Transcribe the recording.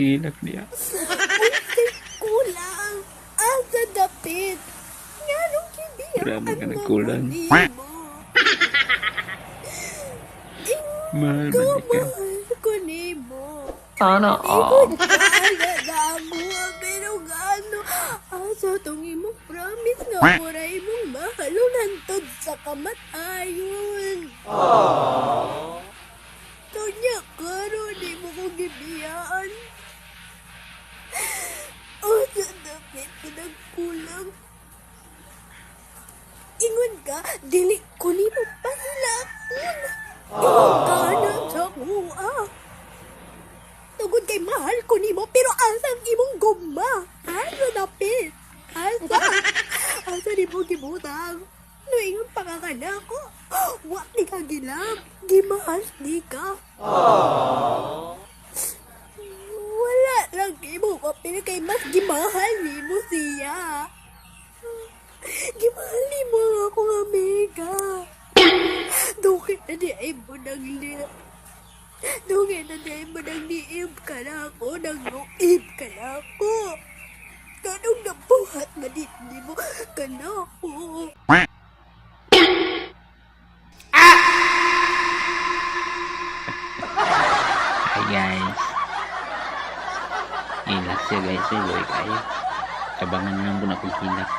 Silak niya. kulang. Ang dadapit. Nga nung kibiyak. Grabe ka nagkulang. Mahal ba niya ka? ko nibo. Sana all. Nagagago pero gaano. Asa tong imong promise nga mura imong mahalo nantod sa kamatayon. Aww. Gibiyaan. O sa dapit ko nagkulang. Ingon ka, dili ko ni mo pahilakon. Ingon ka na sa kuha. Tugod kay mahal ko nimo pero asang imong guma. Asa dapit? Asa? Asa ni mo gibutang? No ingon pa ka kana ko. Wa ni ka gilab. Gimahal di ka. Wala lang pero kay mas gimahal nimo siya. Gimahal nimo ako nga mega. Dukit na di ay mo nang liya. Dugay na dahil mo nang niib ka na ako, nang nuib ka na ako. Kanong nabuhat nga di di mo ka na ako. Guys. Hilak siya guys. Ay, boy kayo. Kabangan na lang po na kong hilak.